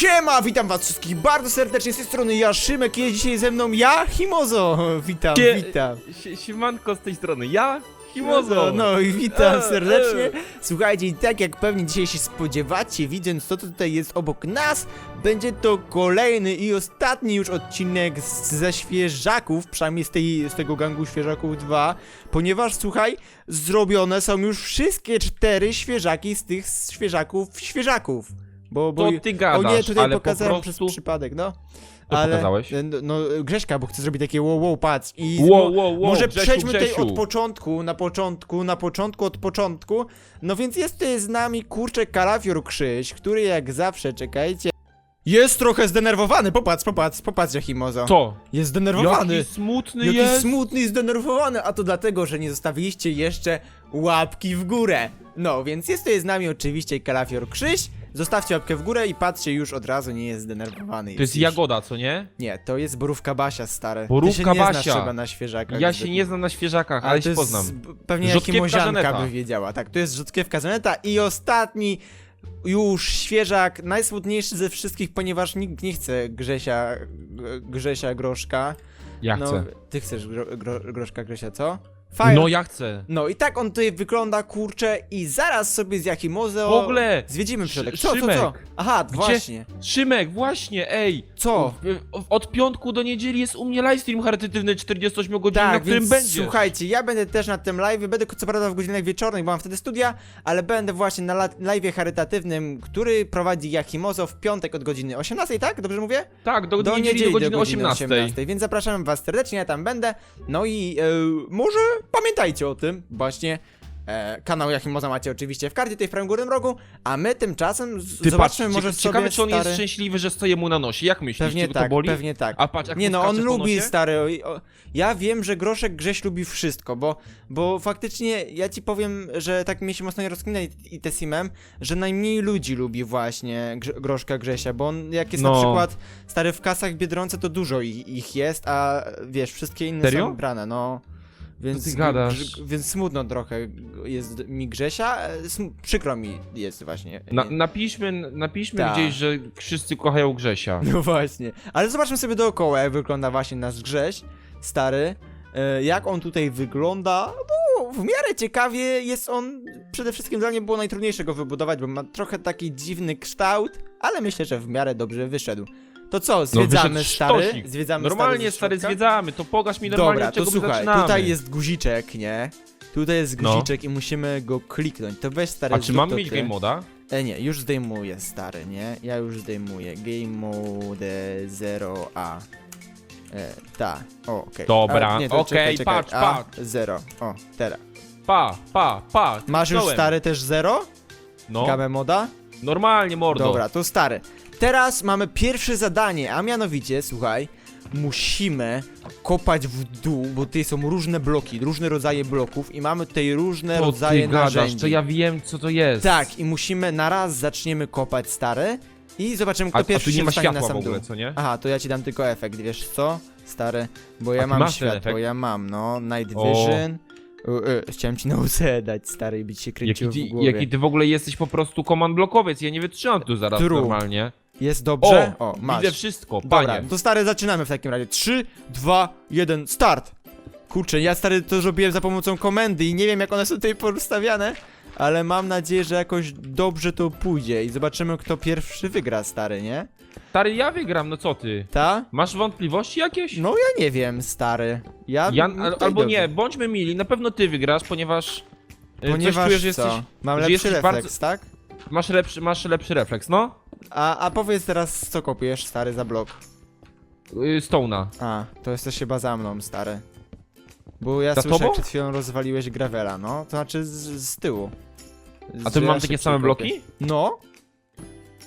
Siema, witam was wszystkich bardzo serdecznie z tej strony ja, Szymek, jest dzisiaj ze mną ja, Himozo. Witam, Sie- witam. Sie- Siemanko z tej strony, ja, Himozo. No i witam E, serdecznie. Słuchajcie, i tak jak pewnie dzisiaj się spodziewacie, widząc to, co tutaj jest obok nas, będzie to kolejny i ostatni już odcinek z, ze świeżaków, przynajmniej z, tej, z tego gangu świeżaków 2, ponieważ słuchaj, zrobione są już wszystkie cztery świeżaki z tych świeżaków świeżaków. Bo, bo To ty gadasz, o nie, tutaj ale po pokazałem prostu... przez przypadek, no. Co pokazałeś? No, no Grześka, bo chcę zrobić takie wow, wow, patrz i Wow, wow, wow, może Grzesiu, przejdźmy tutaj Grzesiu. od początku, na początku, na początku, od początku. No więc jest tutaj z nami kurczę Kalafior Krzyś, który jak zawsze, czekajcie, jest trochę zdenerwowany, popatrz, popatrz, popatrz Jachimozo. Co? Jest zdenerwowany. Jaki smutny Jaki jest. smutny i zdenerwowany, a to dlatego, że nie zostawiliście jeszcze łapki w górę. No, więc jest tutaj z nami oczywiście Kalafior Krzyś. Zostawcie łapkę w górę i patrzcie, już od razu nie jest zdenerwowany. To jest już. Jagoda, co nie? Nie, to jest borówka Basia, stare. Ty Borówka się nie znasz Basia. chyba na świeżakach. Ja się nie znam na świeżakach, ale, to się poznam. Pewnie Rzodkiewka Żaneta. by wiedziała. Tak, to jest rzodkiewka Zaneta i ostatni już świeżak, najsmutniejszy ze wszystkich, ponieważ nikt nie chce Grzesia, Grzesia Groszka. Ja no, chcę. Ty chcesz gro, gro, Groszka Grzesia, co? Fajnie. No ja chcę. No i tak on tutaj wygląda, kurczę, i zaraz sobie z Jakimozeo W ogóle, zwiedzimy przodek. Co, co, co? Szymek. Aha, Gdzie- właśnie. Szymek, właśnie, ej. Co? W- Od piątku do niedzieli jest u mnie livestream charytatywny 48 godzin, Tak, na którym więc będzie. słuchajcie, ja będę też na tym live, będę co prawda w godzinach wieczornych, bo mam wtedy studia, ale będę właśnie na live charytatywnym, który prowadzi Jakimozo w piątek od godziny 18, tak? Dobrze mówię? Tak, do, niedzieli, do godziny 18. 18. Więc zapraszam was serdecznie, ja tam będę. No i e, może pamiętajcie o tym, właśnie. E, kanał Jakimoza macie oczywiście w karcie tej w prawym górnym rogu, a my tymczasem z- Ty zobaczmy patrz, może cie- ciekawe sobie czy on stary... jest szczęśliwy, że stoję mu na nosie. Jak myślisz, Pewnie czy go tak, to boli? pewnie tak. A patrz, jak Nie mu no, on skacze po lubi nosie? stary. O, o, ja wiem, że Groszek Grześ lubi wszystko, bo, bo faktycznie ja ci powiem, że tak mi się mocno nie rozkmina i, i Tesimem, że najmniej ludzi lubi właśnie Grze, Groszka Grzesia, bo on jak jest na No. przykład stary w kasach Biedronce, to dużo ich, ich jest, a wiesz, wszystkie inne Serio? są brane, no. Więc, ty gadasz? Grz- więc smutno trochę jest mi Grzesia, e, sm- przykro mi jest właśnie. Na, napiszmy, napiszmy Tak. gdzieś, że wszyscy kochają Grzesia. No właśnie. Ale zobaczmy sobie dookoła, jak wygląda właśnie nasz Grześ, stary. E, jak on tutaj wygląda? No, w miarę ciekawie jest on. Przede wszystkim dla mnie było najtrudniejsze go wybudować, bo ma trochę taki dziwny kształt, ale myślę, że w miarę dobrze wyszedł. To co, zwiedzamy wyszedł stary? sztosik. Zwiedzamy Normalnie, stary, środka? zwiedzamy, to pokaż mi normalnie, Dobra, od to czego my słuchaj, zaczynamy. tutaj jest guziczek, nie? Tutaj jest No. guziczek i musimy go kliknąć. To weź stary A czy zrób mamy to mieć ty. game moda? E, nie, już zdejmuję, stary, nie? Ja już zdejmuję. Game mode 0A. E, ta, o, okej. Dobra, A, nie, to okej, czekaj, czekaj. patrz, A, patrz. 0, o, teraz. Pa, pa, pa. Masz już kliknąłem. stary też 0? No, Game moda? normalnie, mordo. Dobra, to stary. Teraz mamy pierwsze zadanie, a mianowicie, słuchaj, musimy kopać w dół, bo tutaj są różne bloki, różne rodzaje bloków i mamy tutaj różne To rodzaje ty gadasz, narzędzi. to ja wiem, co to jest. Tak, i musimy na raz zaczniemy kopać stary i zobaczymy kto A, pierwszy nie się ma dostanie na w sam ogóle, dół. co nie? Aha, to ja ci dam tylko efekt, wiesz co? Stary, bo ja ty mam masz ten światło, efekt? ja mam, no, Night O. Vision. U, u, chciałem ci na łzę dać, stary, i być się Jaki kręciło ty, w głowie. jaki ty w ogóle jesteś po prostu command blokowiec, ja nie wytrzymam tu zaraz True. normalnie. Jest dobrze? O, masz. widzę wszystko, Dobra, panie. to stary, zaczynamy w takim razie. 3, 2, 1, start! Kurczę, ja stary to zrobiłem za pomocą komendy i nie wiem jak one są tutaj porozstawiane, ale mam nadzieję, że jakoś dobrze to pójdzie i zobaczymy kto pierwszy wygra, stary, nie? Stary, ja wygram, no co ty? Ta? Masz wątpliwości jakieś? No ja nie wiem, stary. Ja, Ja, al, tutaj albo dobrze. nie, bądźmy mili, na pewno ty wygrasz, ponieważ... e, Ponieważ coś czuję, że co? jesteś, Mam że lepszy jesteś refleks, bardzo- tak? Masz, lepszy, masz lepszy refleks, no? A, a powiedz teraz, co kopiesz, stary, za blok? Yy, Stone'a. A, to jesteś chyba za mną, stary. Bo ja Za słyszę, tobą? jak przed chwilą rozwaliłeś gravela, no. To znaczy z, z tyłu. A Że ty ja mam takie szybciej same kopię. bloki? No.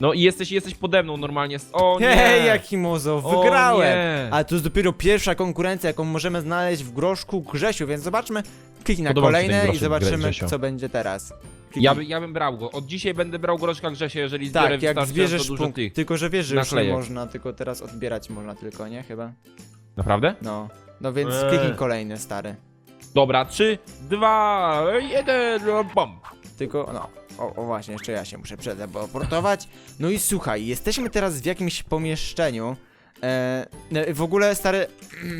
No i jesteś, jesteś pode mną normalnie. O nie! Hej, jaki mozo, O wygrałem! nie. Ale to jest dopiero pierwsza konkurencja, jaką możemy znaleźć w groszku Grzesiu, więc zobaczmy. Kliknij na Podoba mi się ten kolejne i groszek zobaczymy, Grzesio. co będzie teraz. Kliknij. Ja, by, ja bym brał go. Od dzisiaj będę brał groszka Grzesia, jeżeli zbiorę Tak, jak wystarczająco zbierzesz dużo punkt. tych. Tylko, że wiesz, że już nie naklejek. można, tylko teraz odbierać można tylko, nie? Chyba. Naprawdę? No. No więc Eee. kliknij kolejny, stary. Dobra, trzy, dwa, jeden, bom. Tylko, no. O, o właśnie, jeszcze ja się muszę przeteleportować. No i słuchaj, jesteśmy teraz w jakimś pomieszczeniu. E, e, w ogóle stary...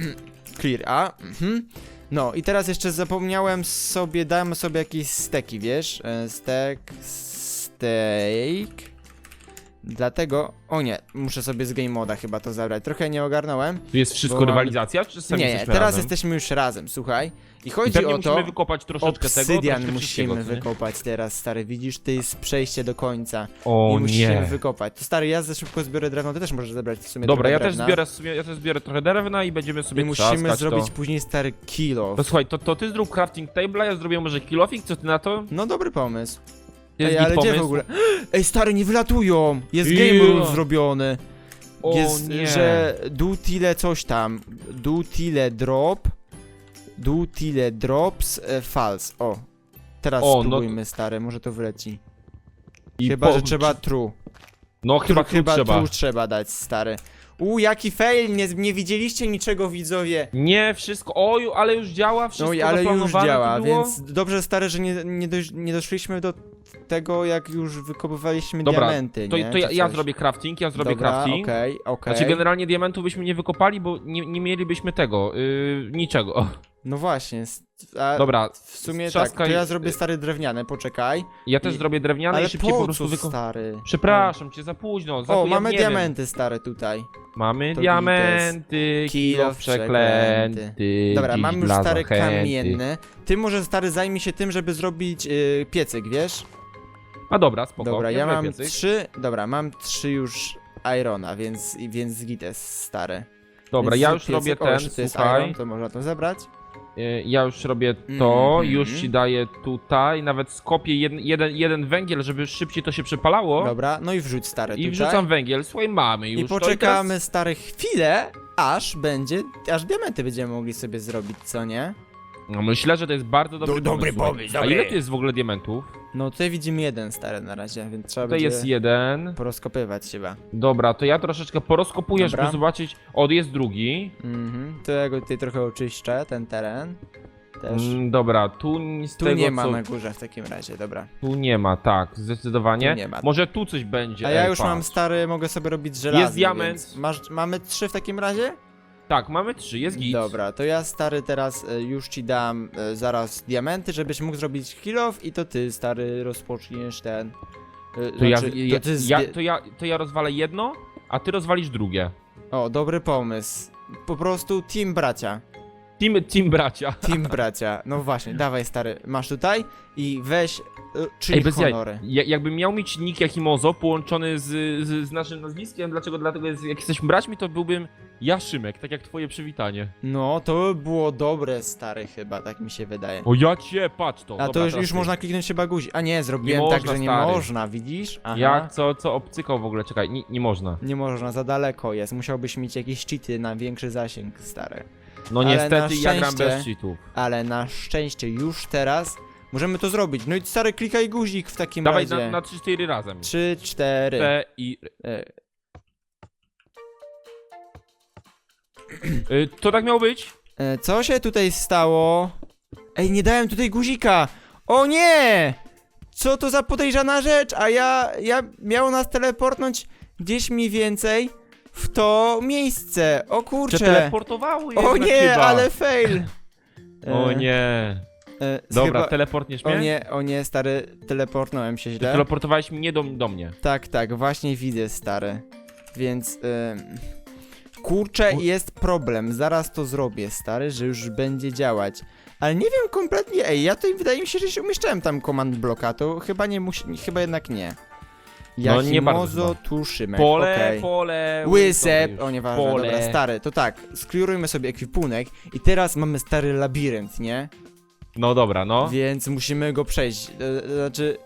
Clear, a? Mhm. No i teraz jeszcze zapomniałem sobie, dałem sobie jakieś steki, wiesz? E, stek, steak. Dlatego, o nie, muszę sobie z game moda chyba to zabrać. Trochę nie ogarnąłem. Tu jest wszystko Bo mam- rywalizacja, czy sami nie, nie, jesteśmy teraz razem? jesteśmy już razem, słuchaj. I I chodzi pewnie o to, musimy wykopać troszeczkę tego, obsydian troszeczkę wszystkiego, musimy co nie? wykopać teraz, stary. Widzisz, to jest przejście do końca. O I musimy nie. wykopać. To stary, ja za szybko zbiorę drewno, ty też możesz zebrać w sumie Dobra, trochę ja też drewna. zbiorę, sobie, ja też zbiorę trochę drewna i będziemy sobie I musimy trzaskać zrobić to. później stary kilo. To słuchaj, to, to ty zrób crafting table, ja zrobię może kilofik, co ty na to? No dobry pomysł. Jest Ej, git ale gdzie w pomysł? ogóle? Ej, stary, nie wylatują! Jest game rule zrobiony. O jest, nie. że do tile coś tam. Do tile drop. Do tile drops e, false. O. Teraz O, no spróbujmy, stary, może to wyleci. I Chyba, po- że trzeba true. No chyba, Tru- chyba trzeba. true trzeba dać, stary. U, jaki fail, nie, nie widzieliście niczego, widzowie. Nie, wszystko, oj, ale już działa, wszystko No i ale już zaplanowane działa, tu było? więc dobrze, stary, że nie, nie, nie doszliśmy do tego, jak już wykopywaliśmy Dobra, diamenty, To, nie? to ja, Czy ja coś. zrobię crafting, ja zrobię Dobra, crafting. okej, okej. Znaczy generalnie diamentów byśmy nie wykopali, bo nie, nie mielibyśmy tego, yy, niczego. No właśnie, a Dobra, w sumie tak, strzaskaj- to ja zrobię stary drewniany, poczekaj. ja też I- zrobię drewniane Ale i szybciej po po prostu co, wykopam. stary? Przepraszam cię, za późno. Za O, późno, mamy nie wiem. diamenty, stare, tutaj. Mamy To diamenty, Kilo kilo przeklęty. Dobra, dziś mam już dla zachęty. kamienny. Ty może stary zajmij się tym, żeby zrobić y, piecyk, wiesz? A dobra, spoko. Dobra, ja zrobię mam piecyk. trzy, dobra, mam trzy już irona, więc, więc git jest stary. Dobra, Więc ja już robię piecyk. O, ten, jeszcze to jest słuchaj. iron, to można to zebrać. Y, Ja już robię to, Mhm. już ci daję tutaj, nawet skopię jeden, jeden, jeden węgiel, żeby szybciej to się przepalało. Dobra, no i wrzuć stary I tutaj. wrzucam węgiel, słuchaj, mamy już I to poczekamy teraz... stary chwilę, aż będzie, aż diamenty będziemy mogli sobie zrobić, co nie? No myślę, że to jest bardzo dobry Do- dobry pomysł, A dobry. ile tu jest w ogóle diamentów? No tutaj widzimy jeden stary na razie, więc trzeba Tutaj będzie jest jeden. porozkopywać chyba. Dobra, to ja troszeczkę porozkopuję, Dobra. żeby zobaczyć... O, jest drugi. Mhm, to ja go tutaj trochę oczyszczę, ten teren. Też. Mm, dobra, tu z tu tego, nie ma co... na górze w takim razie, dobra. Tu nie ma, tak, zdecydowanie. Tu nie ma. Może tu coś będzie. A ja ej, już patrz. mam stary, mogę sobie robić żelazny, diament. więc Masz, mamy trzy w takim razie? Tak, mamy trzy, jest git. Dobra, to ja stary teraz e, już ci dam e, zaraz diamenty, żebyś mógł zrobić kill off i to ty stary rozpoczniesz ten... e, To ja, znaczy, ja, to ty ja, to, ja, to ja rozwalę jedno, a ty rozwalisz drugie. O, dobry pomysł. Po prostu team bracia. Team, team bracia. Team bracia. No właśnie, dawaj stary, masz tutaj i weź, bez jaj. honory. Ja, jakbym miał mieć nick Jakimozo połączony z, z, z naszym nazwiskiem, dlaczego? Dlatego, jest, jak jesteśmy braćmi, to byłbym Jaszymek, tak jak twoje przywitanie. No, to by było dobre stary chyba, tak mi się wydaje. O ja cię, patrz to. A Dobra, to już, teraz już ty. można kliknąć się baguzi. A nie, zrobiłem Nie tak, można, że nie stary. można, widzisz? Aha. Jak, co, co obcykał w ogóle? Czekaj, nie, nie można. Nie można, za daleko jest. Musiałbyś mieć jakieś cheaty na większy zasięg, stary. No Ale niestety ja gram szczęście- bez cheatów. Ale na szczęście już teraz możemy to zrobić. No i stary, klikaj guzik w takim Dawaj razie. na, na 3-4 razem. 3, 4. P i... E, Y, to tak miało być? e, co się tutaj stało? Ej, nie dałem tutaj guzika! O nie! Co to za podejrzana rzecz? A ja, ja miał nas teleportnąć gdzieś mniej więcej w to miejsce. O kurczę! Przeteleportowało O jednak nie, chyba. ale fail! O E, nie. e, Dobra, chyba... teleportniesz mnie? O nie, o nie, stary, teleportnąłem się źle. Teleportowałeś mnie do, do mnie. Tak, tak, właśnie widzę, stary. Więc. ym, kurczę, jest problem. Zaraz to zrobię, stary, że już będzie działać. Ale nie wiem kompletnie. Ej, ja tutaj wydaje mi się, że się umieszczałem tam command bloka, to chyba nie musi. Chyba jednak nie. No, nie bardzo Jakimozo chyba. Tuszymek. Pole, okej. pole. Łysep, o nieważne, Pole. dobra, stary, to tak, skliurujmy sobie ekwipunek i teraz mamy stary labirynt, nie? No dobra, no. Więc musimy go przejść, e, znaczy,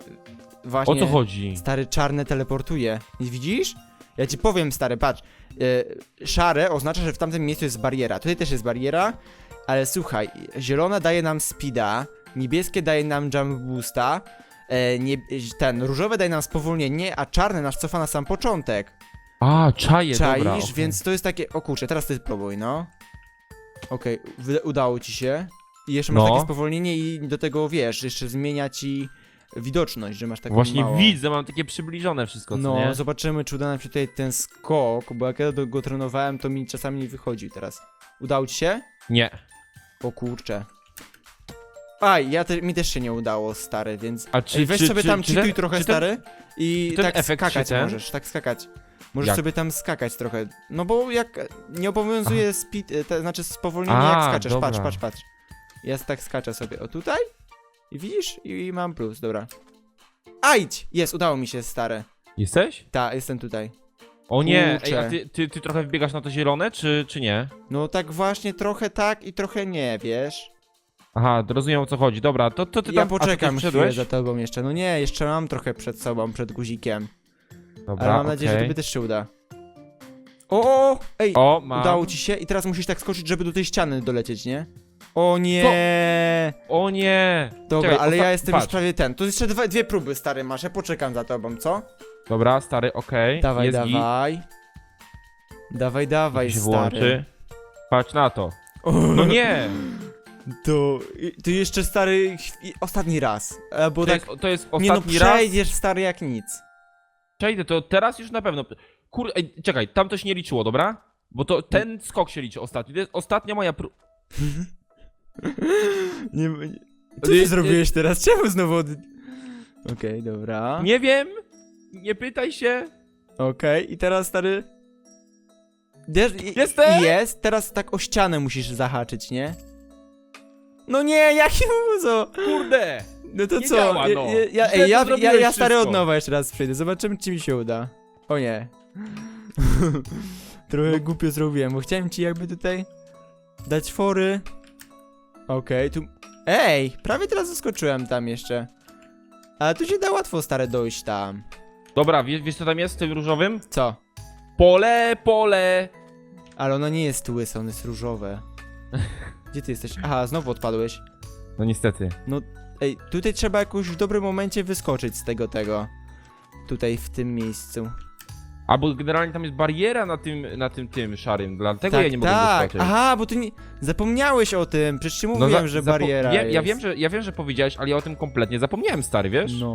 właśnie... O co chodzi? Stary czarne teleportuje. Nie widzisz? Ja ci powiem, stary, patrz. E, szare oznacza, że w tamtym miejscu jest bariera. Tutaj też jest bariera, ale słuchaj, zielone daje nam speeda, niebieskie daje nam jump boosta, e, nie, ten różowe daje nam spowolnienie, a czarne nas cofa na sam początek. A, czaje, Czaisz? dobra. okej. Więc to jest takie. O kurczę, teraz ty spróbuj, no. Okej, wy- udało ci się. I jeszcze masz No. takie spowolnienie i do tego wiesz, jeszcze zmienia ci widoczność, że masz taką Właśnie małą. widzę, mam takie przybliżone wszystko, co No, nie? zobaczymy, czy uda nam się tutaj ten skok, bo jak ja do- go trenowałem, to mi czasami nie wychodzi teraz. Udało ci się? Nie. O kurczę. Aj, ja te, mi też się nie udało, stary, więc... A czy, Ej, weź czy, sobie czy, tam czy cheatuj ten- trochę, czy ten- stary, i czy ten tak efekt się skakać ten- możesz, tak skakać. Możesz Jak? sobie tam skakać trochę. No bo jak nie obowiązuje speed, to znaczy spowolnienie A, jak skaczesz. Patrz, dobra. patrz, patrz. Ja tak skaczę sobie. O tutaj? I widzisz? I, i mam plus, dobra. Ajdź! Jest, udało mi się, stare. Jesteś? Ta, jestem tutaj. O nie, ej, Kurczę. a ty, ty, ty trochę wbiegasz na to zielone, czy, czy nie? No tak właśnie, trochę tak i trochę nie, wiesz? Aha, rozumiem o co chodzi. Dobra, to, to ty ja tam... a poczekam ty chwilę za tobą jeszcze. No nie, jeszcze mam trochę przed sobą, przed guzikiem. Dobra, Ale mam nadzieję, że okej. tobie też się uda. O, o, o! Ej, O, mam. udało ci się i teraz musisz tak skoczyć, żeby do tej ściany dolecieć, nie? O nie! O nie! Dobra, Czekaj, ale osta- ja jestem już patrz. prawie ten. To jeszcze dwa, dwie próby, stary, masz, ja poczekam za tobą, co? Dobra, stary, okej. Dawaj, jest git. dawaj. Dawaj, dawaj, się stary. Patrz na to. O, No nie! To, to jeszcze stary, chwi- ostatni raz. E, Bo To tak, jest, to jest nie no, ostatni raz. przejdziesz stary jak nic. Przejdę, to teraz już na pewno. Kur... Ej, czekaj, tam to się nie liczyło, dobra? Bo to ten skok się liczy ostatni. To jest ostatnia moja pró... Nie, nie. Co Nie- ty zrobiłeś teraz? Czemu znowu od... Okej, dobra. Nie wiem! Nie pytaj się! Okej, i teraz stary... Wiesz, i- Jestem! Jest, teraz tak o ścianę musisz zahaczyć, nie? No nie, jaki muzo! Kurde! No to Nie co? działa, ja, no. ja, ja, Źle ja, to ja, zrobiłeś ja stary od nowa jeszcze raz przyjdę, zobaczymy czy mi się uda. O nie. Trochę No. głupio zrobiłem, bo chciałem ci jakby tutaj dać fory. Okej, tu... Ej, prawie teraz zaskoczyłem tam jeszcze. Ale tu się da łatwo stare dojść tam. Dobra, wiesz, wiesz co tam jest w tym różowym? Co? Pole, pole! Ale ono nie jest łyse, ono jest różowe. Gdzie ty jesteś? Aha, znowu odpadłeś. No niestety. Ej, tutaj trzeba jakoś w dobrym momencie wyskoczyć z tego tego. Tutaj w tym miejscu. Albo generalnie tam jest bariera na tym, na tym, tym szarym, dlatego tak, ja nie mogę tak. wyskoczyć. Aha, bo ty nie... zapomniałeś o tym. Przecież ci mówiłem, za- że zapo- bariera wiem, jest. ja, wiem, że, ja wiem, że powiedziałeś, ale ja o tym kompletnie zapomniałem, stary, wiesz? No.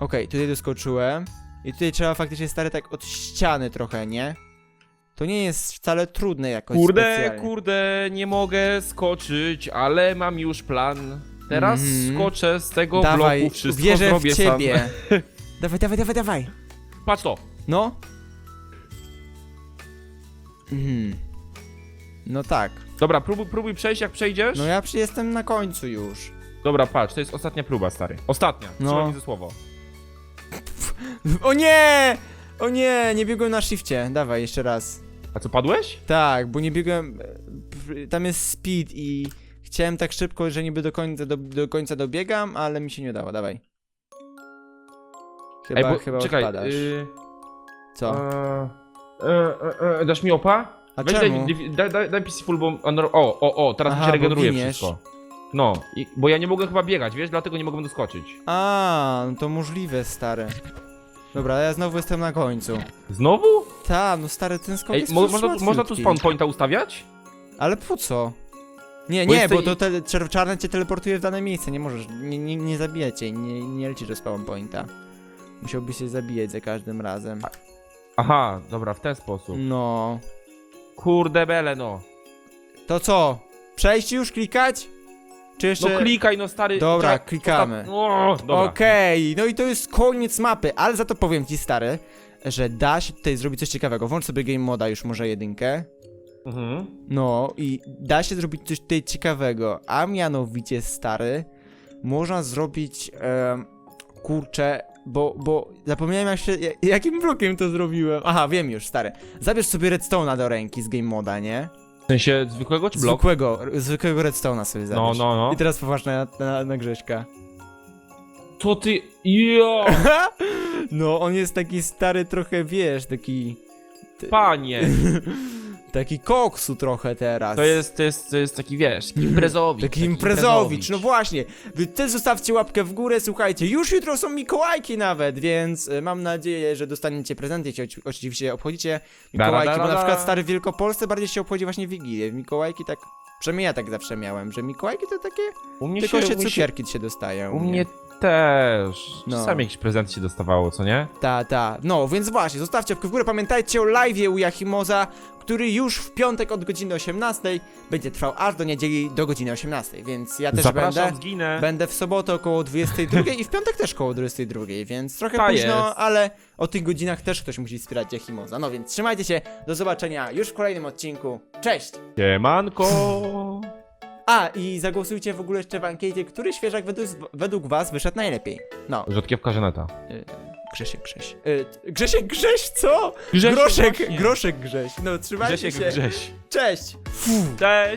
Okej, tutaj doskoczyłem. I tutaj trzeba faktycznie stary tak od ściany trochę, nie? To nie jest wcale trudne jakoś Kurde, specjalnie. kurde, nie mogę skoczyć, ale mam już plan. Teraz Mhm. skoczę z tego Dawaj, bloku, wszystko wierzę zrobię w ciebie. sam. dawaj, dawaj, dawaj, dawaj. Patrz to! No. Mhm. No tak. Dobra, próbuj, próbuj przejść, jak przejdziesz. No ja przy jestem na końcu już. Dobra, patrz, to jest ostatnia próba, stary. Ostatnia, No. trzymaj ze słowo. O nie! O nie, nie biegłem na shifcie. Dawaj, jeszcze raz. A co, padłeś? Tak, bo nie biegłem. e, p- Tam jest speed i chciałem tak szybko, że niby do końca, do, do końca dobiegam, ale mi się nie udało. Dawaj. Chyba, Ej, bo, chyba czekaj, odpadasz. y, Co? e, e, e, dasz mi opa? A Weź czemu? daj, daj, daj, daj peaceful, bo... a, no- O, o, o, teraz Aha, mi się bo regeneruje giniesz. wszystko. No, i, bo ja nie mogę chyba biegać, wiesz, dlatego nie mogłem doskoczyć. A, no to możliwe, stary. Dobra, ja znowu jestem na końcu. Znowu? Ta, no stary, ten skok Ej, jest mo, przecież można, można tu łatwiutki. spawn pointa ustawiać? Ale po co? Nie, Bo nie, bo to te, czer- czarne cię teleportuje w dane miejsce, nie możesz, nie, nie, nie zabija cię, nie, nie lecisz do spawn pointa. Musiałbyś się zabijać za każdym razem. Aha, dobra, w ten sposób. No. Kurde bele, no. To co? Przejść już, klikać? Czy jeszcze... No klikaj, no stary. Dobra, czekaj, klikamy. O, dobra. Okej, no i to jest koniec mapy, ale za to powiem ci, stary, że da się tutaj zrobić coś ciekawego. Włącz sobie game moda już może jedynkę. Mhm. No i da się zrobić coś tutaj ciekawego, a mianowicie, stary, można zrobić, em, kurczę, bo, bo zapomniałem jak się, ja- jakim blokiem to zrobiłem. Aha, wiem już, stary. Zabierz sobie redstone'a do ręki z game moda, nie? W sensie zwykłego czy blok? Zwykłego, zwykłego redstone'a sobie No, zabierz. no, no. I teraz poważnie na, na, na Grześka. Co ty. Jo! No, on jest taki stary trochę, wiesz, taki... Panie! Taki koksu trochę teraz. To jest, to jest, to jest taki wiesz, taki imprezowicz. Taki imprezowicz, no właśnie. Wy też zostawcie łapkę w górę, słuchajcie, już jutro są Mikołajki nawet, więc e, mam nadzieję, że dostaniecie prezenty, jeśli oci- oczywiście obchodzicie Mikołajki, Da, da, bo na da. przykład stary w Wielkopolsce bardziej się obchodzi właśnie Wigilię. Mikołajki tak, przynajmniej ja tak zawsze miałem, że Mikołajki to takie, U mnie tylko się u mnie cukierki się dostają. U mnie też. No. Czasami jakiś prezent się dostawało, co nie? Ta, ta. No, więc właśnie, zostawcie łapkę w górę. Pamiętajcie o live'ie u Yachimoza, który już w piątek od godziny 18 będzie trwał aż do niedzieli do godziny 18. Więc ja też Zapraszam, będę. zginę. Będę w sobotę około 22 i w piątek też około 22, więc trochę Ta późno, jest. ale o tych godzinach też ktoś musi wspierać Yachimoza. No więc trzymajcie się, do zobaczenia już w kolejnym odcinku. Cześć! Siemanko! A, i zagłosujcie w ogóle jeszcze w ankiecie, który świeżak według, według was wyszedł najlepiej. No, Rzodkiewka Żaneta. y, Grzesiek Grześ. Y, Grzesiek Grześ, co? Grzesiek groszek, właśnie. groszek Grześ. No, trzymajcie Grzesiek się. Grześ. Cześć! Cześć!